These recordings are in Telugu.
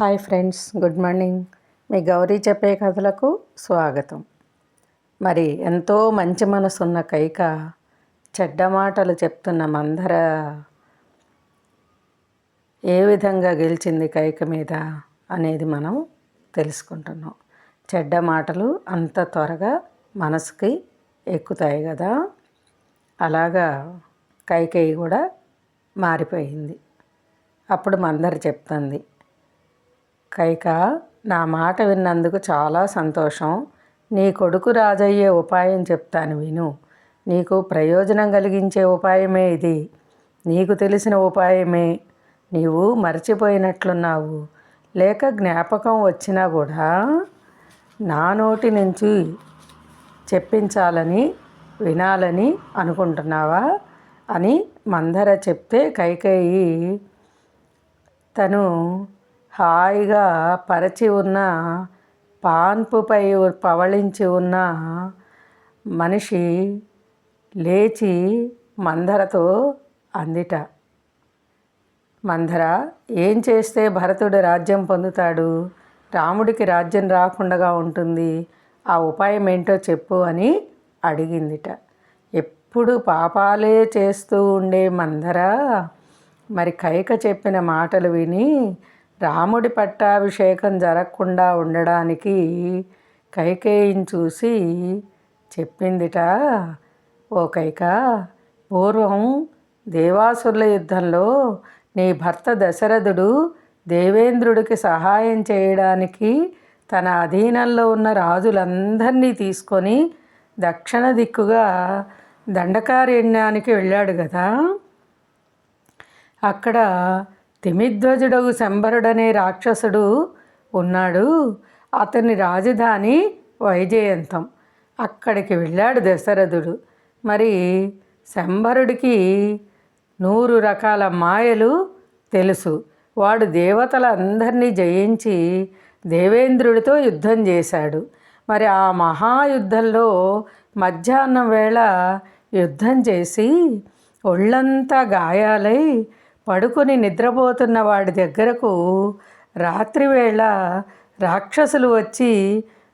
Hi friends good morning. మీ గౌరీ చెప్పే కథలకు స్వాగతం. మరి ఎంతో మంచి మనసున్న కైక చెడ్డ మాటలు చెప్తున్న మందర ఏ విధంగా గెలిచింది కైక మీద అనేది మనం తెలుసుకుంటున్నాం. చెడ్డ మాటలు అంత త్వరగా మనసుకి ఎక్కుతాయి కదా. అలాగా కైకేయి కూడా మారిపోయింది. అప్పుడు మందర చెప్తుంది కైక నా మాట విన్నందుకు చాలా సంతోషం. నీ కొడుకు రాజయ్యే ఉపాయం చెప్తాను విను. నీకు ప్రయోజనం కలిగించే ఉపాయమే ఇది. నీకు తెలిసిన ఉపాయమే. నీవు మర్చిపోయినట్లున్నావు. లేక జ్ఞాపకం వచ్చినా కూడా నా నోటి నుంచి చెప్పించాలని వినాలని అనుకుంటున్నావా అని మందర చెప్తే కైకేయి తను హాయిగా పరచి ఉన్న పాన్పుపై పవళించి ఉన్న మనిషి లేచి మందరతో అందిట. మందర ఏం చేస్తే భరతుడు రాజ్యం పొందుతాడు? రాముడికి రాజ్యం రాకుండా ఉంటుంది. ఆ ఉపాయం ఏంటో చెప్పు అని అడిగిందిట. ఎప్పుడు పాపాలే చేస్తూ ఉండే మందర మరి కైక చెప్పిన మాటలు విని రాముడి పట్టాభిషేకం జరగకుండా ఉండడానికి కైకేయిని చూసి చెప్పిందిట. ఓ కైక పూర్వం దేవాసురుల యుద్ధంలో నీ భర్త దశరథుడు దేవేంద్రుడికి సహాయం చేయడానికి తన అధీనంలో ఉన్న రాజులందరినీ తీసుకొని దక్షిణ దిక్కుగా దండకారణ్యానికి వెళ్ళాడు కదా అక్కడ తిమిధ్వజుడగు శంబరుడనే రాక్షసుడు ఉన్నాడు. అతని రాజధాని వైజయంతం. అక్కడికి వెళ్ళాడు దశరథుడు. మరి శంబరుడికి నూరు రకాల మాయలు తెలుసు. వాడు దేవతలందరినీ జయించి దేవేంద్రుడితో యుద్ధం చేశాడు. మరి ఆ మహాయుద్ధంలో మధ్యాహ్నం వేళ యుద్ధం చేసి ఒళ్ళంతా గాయాలై పడుకొని నిద్రపోతున్న వాడి దగ్గరకు రాత్రివేళ రాక్షసులు వచ్చి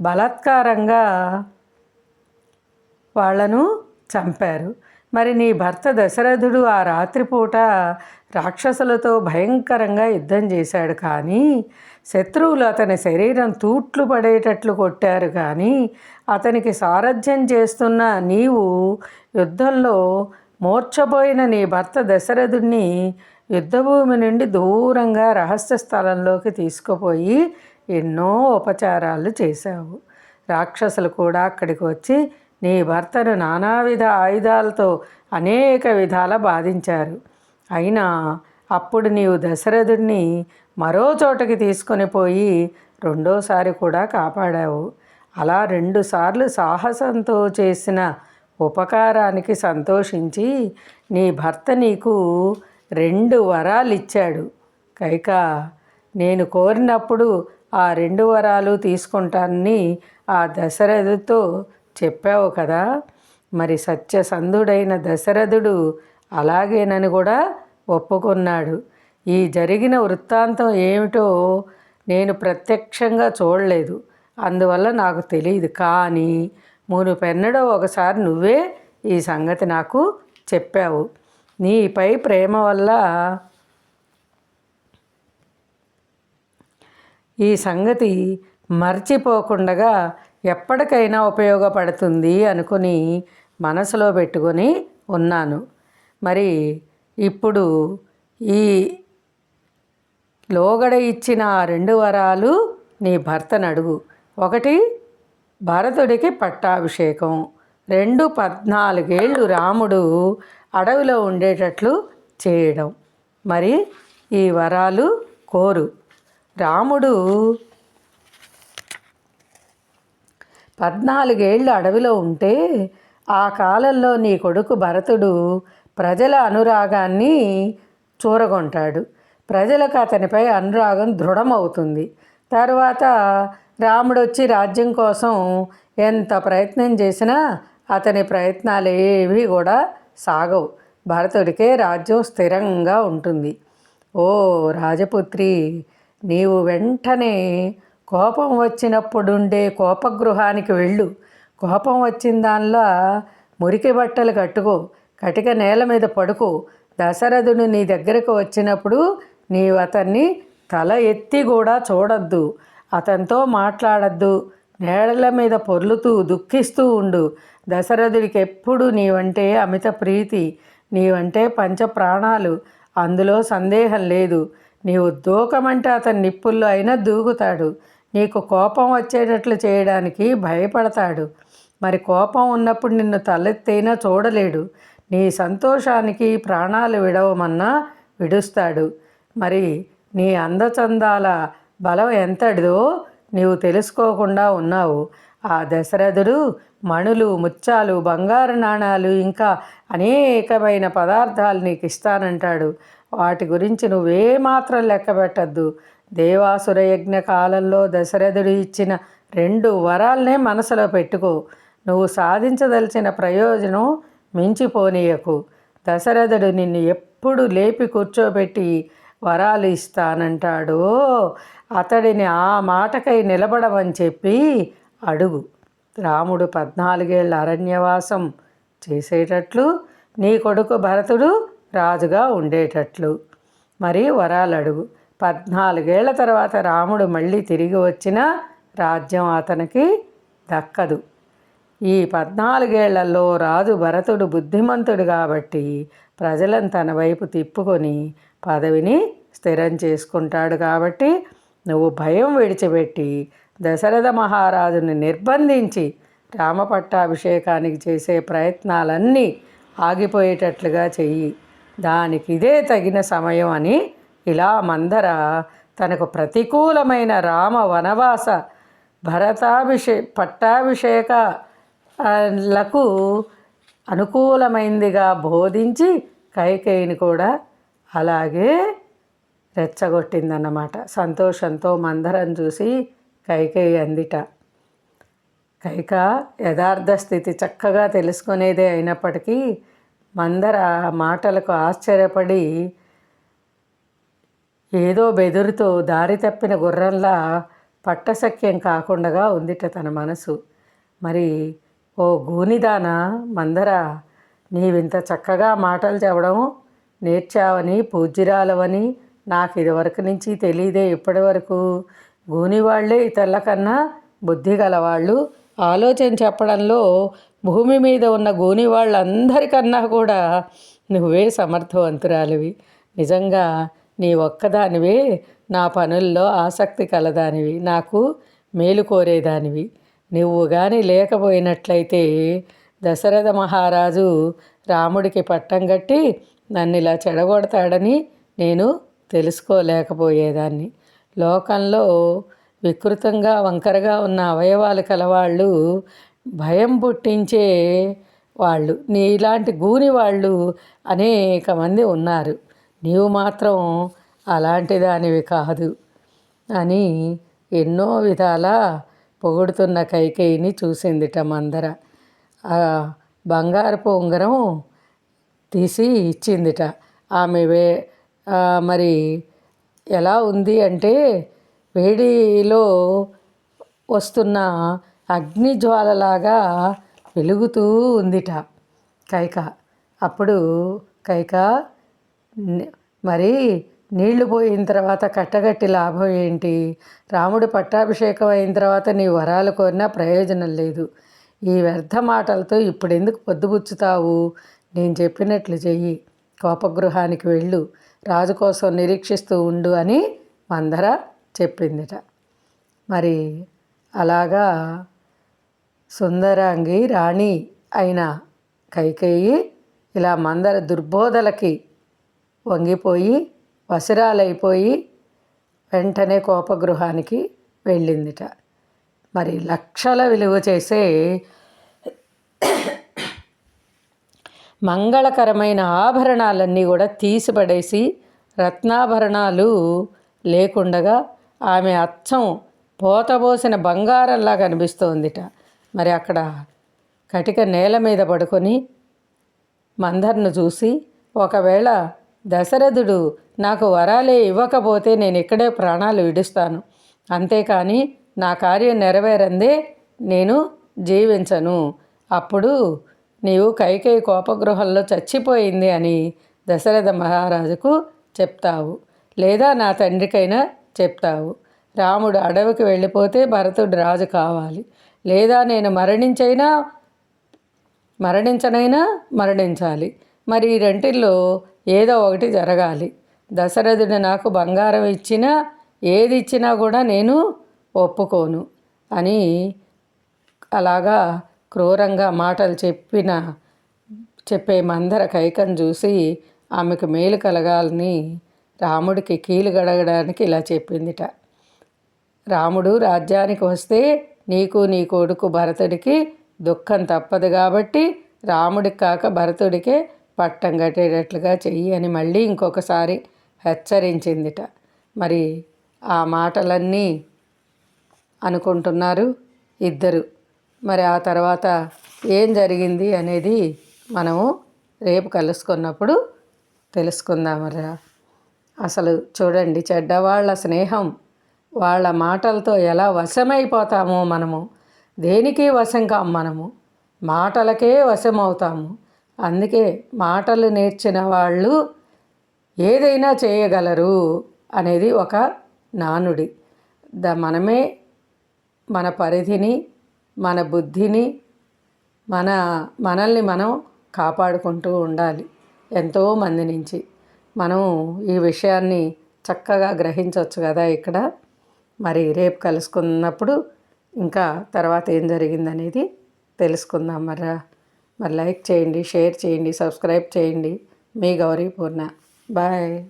బలాత్కారంగా వాళ్ళను చంపారు. మరి నీ భర్త దశరథుడు ఆ రాత్రిపూట రాక్షసులతో భయంకరంగా యుద్ధం చేశాడు కానీ శత్రువులు అతని శరీరం తూట్లు పడేటట్లు కొట్టారు కానీ అతనికి సారథ్యం చేస్తున్న నీవు యుద్ధంలో మూర్చపోయిన నీ భర్త దశరథుడిని యుద్ధభూమి నుండి దూరంగా రహస్య స్థలంలోకి తీసుకుపోయి ఎన్నో ఉపచారాలు చేశావు. రాక్షసులు కూడా అక్కడికి వచ్చి నీ భర్తను నానావిధ ఆయుధాలతో అనేక విధాల బాధించారు. అయినా అప్పుడు నీవు దశరథుడిని మరో చోటకి తీసుకొని పోయి రెండోసారి కూడా కాపాడావు. అలా రెండుసార్లు సాహసంతో చేసిన ఉపకారానికి సంతోషించి నీ భర్త నీకు రెండు వరాలు ఇచ్చాడు కైక నేను కోరినప్పుడు ఆ రెండు వరాలు తీసుకుంటానని ఆ దశరథుతో చెప్పావు కదా. మరి సత్యసంధుడైన దశరథుడు అలాగేనని కూడా ఒప్పుకున్నాడు. ఈ జరిగిన వృత్తాంతం ఏమిటో నేను ప్రత్యక్షంగా చూడలేదు. అందువల్ల నాకు తెలియదు కానీ మునుపెన్నడో ఒకసారి నువ్వే ఈ సంగతి నాకు చెప్పావు. నీపై ప్రేమ వల్ల ఈ సంగతి మర్చిపోకుండగా ఎప్పటికైనా ఉపయోగపడుతుంది అనుకుని మనసులో పెట్టుకొని ఉన్నాను. మరి ఇప్పుడు ఈ లోగడ ఇచ్చిన ఆ రెండు వరాలు నీ భర్త నడుగు ఒకటి భరతుడికి పట్టాభిషేకం. రెండు పద్నాలుగేళ్ళు రాముడు అడవిలో ఉండేటట్లు చేయడం. మరి ఈ వరాలు కోరు. రాముడు పద్నాలుగేళ్ళు అడవిలో ఉంటే ఆ కాలంలో నీ కొడుకు భరతుడు ప్రజల అనురాగాన్ని చూరగొంటాడు. ప్రజలకు అతనిపై అనురాగం దృఢమవుతుంది. తర్వాత రాముడు వచ్చి రాజ్యం కోసం ఎంత ప్రయత్నం చేసినా అతని ప్రయత్నాలు ఏవి కూడా సాగవు. భరతుడికే రాజ్యం స్థిరంగా ఉంటుంది. ఓ రాజపుత్రి నీవు వెంటనే కోపం వచ్చినప్పుడుండే కోపగృహానికి వెళ్ళు. కోపం వచ్చిన దానిలో మురికి బట్టలు కట్టుకో. కటిక నేల మీద పడుకో. దశరథుడు నీ దగ్గరకు వచ్చినప్పుడు నీవు అతన్ని తల ఎత్తి కూడా చూడొద్దు. అతనితో మాట్లాడద్దు. నేడల మీద పొర్లుతూ దుఃఖిస్తూ ఉండు. దశరథుడికి ఎప్పుడు నీవంటే అమిత ప్రీతి నీవంటే పంచ ప్రాణాలు. అందులో సందేహం లేదు. నీవు దూకమంటే అతని నిప్పుల్లో అయినా దూకుతాడు. నీకు కోపం వచ్చేటట్లు చేయడానికి భయపడతాడు. మరి కోపం ఉన్నప్పుడు నిన్ను తలెత్తైనా చూడలేడు. నీ సంతోషానికి ప్రాణాలు విడవమన్నా విడుస్తాడు. మరి నీ అందచందాల బలం ఎంతటిదో నీవు తెలుసుకోకుండా ఉన్నావు. ఆ దశరథుడు మణులు ముత్యాలు బంగారు నాణాలు ఇంకా అనేకమైన పదార్థాలు నీకు ఇస్తానంటాడు. వాటి గురించి నువ్వేమాత్రం లెక్క పెట్టద్దు దేవాసుర యజ్ఞ కాలంలో దశరథుడు ఇచ్చిన రెండు వరాలనే మనసులో పెట్టుకో. నువ్వు సాధించదలిచిన ప్రయోజనం మించిపోనీయకు. దశరథుడు నిన్ను ఎప్పుడు లేపి కూర్చోబెట్టి వరాలు ఇస్తానంటాడో అతడిని ఆ మాటకై నిలబడమని చెప్పి అడుగు. రాముడు పద్నాలుగేళ్ళ అరణ్యవాసం చేసేటట్లు నీ కొడుకు భరతుడు రాజుగా ఉండేటట్లు. మరి వరాలు అడుగు పద్నాలుగేళ్ళ తర్వాత రాముడు మళ్ళీ తిరిగి వచ్చిన రాజ్యం అతనికి దక్కదు. ఈ పద్నాలుగేళ్ళలో రాజు భరతుడు బుద్ధిమంతుడు కాబట్టి ప్రజలను తన వైపు తిప్పుకొని పదవిని స్థిరం చేసుకుంటాడు కాబట్టి నువ్వు భయం విడిచిపెట్టి దశరథ మహారాజుని నిర్బంధించి రామపట్టాభిషేకానికి చేసే ప్రయత్నాలన్నీ ఆగిపోయేటట్లుగా చెయ్యి. దానికి ఇదే తగిన సమయం అని ఇలా మందర తనకు ప్రతికూలమైన రామ వనవాస భరతాభిషే పట్టాభిషేకాలకు అనుకూలమైందిగా బోధించి కైకేయిని కూడా అలాగే రెచ్చగొట్టిందన్నమాట. సంతోషంతో మందరం చూసి కైకేయి అందిట. కైక యథార్థ స్థితి చక్కగా తెలుసుకునేదే అయినప్పటికీ మందర మాటలకు ఆశ్చర్యపడి ఏదో బెదురుతో దారి తప్పిన గుర్రంలా పట్టసఖ్యం కాకుండా ఉందిట తన మనసు. మరి ఓ గూనిదాన మందర నీవింత చక్కగా మాటలు చెప్పడం నేర్చావని పూజ్యురాలవని నాకు ఇదివరకు నుంచి తెలియదే ఇప్పటి వరకు. గూనివాళ్ళే ఇతరుల కన్నా బుద్ధి గలవాళ్ళు. ఆలోచన చెప్పడంలో భూమి మీద ఉన్న గూని వాళ్ళందరికన్నా కూడా నువ్వే సమర్థవంతురాలివి. నిజంగా నీ ఒక్కదానివే నా పనుల్లో ఆసక్తి కలదానివి. నాకు మేలు కోరేదానివి. నువ్వు కానీ లేకపోయినట్లయితే దశరథ మహారాజు రాముడికి పట్టం కట్టి నన్ను ఇలా చెడగొడతాడని నేను తెలుసుకోలేకపోయేదాన్ని. లోకంలో వికృతంగా వంకరగా ఉన్న అవయవాలు కలవాళ్ళు భయం పుట్టించే వాళ్ళు నీలాంటి గూని వాళ్ళు అనేక మంది ఉన్నారు. నీవు మాత్రం అలాంటి దానివి కాదు అని ఎన్నో విధాల పొగుడుతున్న కైకేయిని చూసిందిట మందర. బంగారపు ఉంగరం తీసి ఇచ్చిందిట. ఆమె వే మరి ఎలా ఉంది అంటే వేడిలో వస్తున్న అగ్నిజ్వాలలాగా వెలుగుతూ ఉందిట కైక. అప్పుడు కైక మరి నీళ్ళు పోయిన తర్వాత కట్టగట్టి లాభం ఏంటి? రాముడు పట్టాభిషేకం అయిన తర్వాత నీ వరాలు కోరినా ప్రయోజనం లేదు. ఈ వ్యర్థ మాటలతో ఇప్పుడు ఎందుకు పొద్దుపుచ్చుతావు నేను చెప్పినట్లు చెయ్యి. కోపగృహానికి వెళ్ళు. రాజు కోసం నిరీక్షిస్తూ ఉండు అని మందర చెప్పిందిట. మరి అలాగా సుందరాంగి రాణి అయిన కైకేయి ఇలా మందర దుర్బోధలకి వంగిపోయి వసిరాలైపోయి వెంటనే కోపగృహానికి వెళ్ళిందిట. మరి లక్షల విలువ చేసే మంగళకరమైన ఆభరణాలన్నీ కూడా తీసిపడేసి రత్నాభరణాలు లేకుండగా ఆమె అచ్చం పోతబోసిన బంగారంలా కనిపిస్తోందిట మరి అక్కడ కటిక నేల మీద పడుకొని మందర్ను చూసి ఒకవేళ దశరథుడు నాకు వరాలే ఇవ్వకపోతే నేను ఇక్కడే ప్రాణాలు విడుస్తాను. అంతేకాని నా కార్యం నెరవేరందే నేను జీవించను. అప్పుడు నీవు కైకేయి కోపగృహంలో చచ్చిపోయింది అని దశరథ మహారాజుకు చెప్తావు. లేదా నా తండ్రికైనా చెప్తావు. రాముడు అడవికి వెళ్ళిపోతే భరతుడు రాజు కావాలి. లేదా నేను మరణించైనా మరణించనైనా మరణించాలి. మరి ఈ రెంటిల్లో ఏదో ఒకటి జరగాలి. దశరథుడు నాకు బంగారం ఇచ్చినా ఏది ఇచ్చినా కూడా నేను ఒప్పుకోను. అని అలాగా క్రూరంగా మాటలు చెప్పిన చెప్పే మందర కైకను చూసి ఆమెకు మేలు కలగాలని రాముడికి కీలు గడగడానికి ఇలా చెప్పిందిట. రాముడు రాజ్యానికి వస్తే నీకు నీ కొడుకు భరతుడికి దుఃఖం తప్పదు కాబట్టి రాముడికి కాక భరతుడికే పట్టం కట్టేటట్లుగా చెయ్యి అని మళ్ళీ ఇంకొకసారి హెచ్చరించిందిట. మరి ఆ మాటలన్నీ అనుకుంటున్నారు ఇద్దరు. మరి ఆ తర్వాత ఏం జరిగింది అనేది మనము రేపు కలుసుకున్నప్పుడు తెలుసుకుందామరా అసలు చూడండి చెడ్డవాళ్ళ స్నేహం వాళ్ళ మాటలతో ఎలా వశమైపోతామో మనము. దేనికి వశం కాం మనము? మాటలకే వశం అవుతాము అందుకే మాటలు నేర్చిన వాళ్ళు ఏదైనా చేయగలరు అనేది ఒక నానుడి. ద మనమే మన పరిధిని మన బుద్ధిని మన మనల్ని మనం కాపాడుకుంటూ ఉండాలి ఎంతోమంది నుంచి. మనం ఈ విషయాన్ని చక్కగా గ్రహించవచ్చు కదా ఇక్కడ. మరి రేపు కలుసుకున్నప్పుడు ఇంకా తర్వాత ఏం జరిగిందనేది తెలుసుకుందాం మరి. మరి లైక్ చేయండి షేర్ చేయండి సబ్స్క్రైబ్ చేయండి. మీ గౌరీ పూర్ణ బాయ్.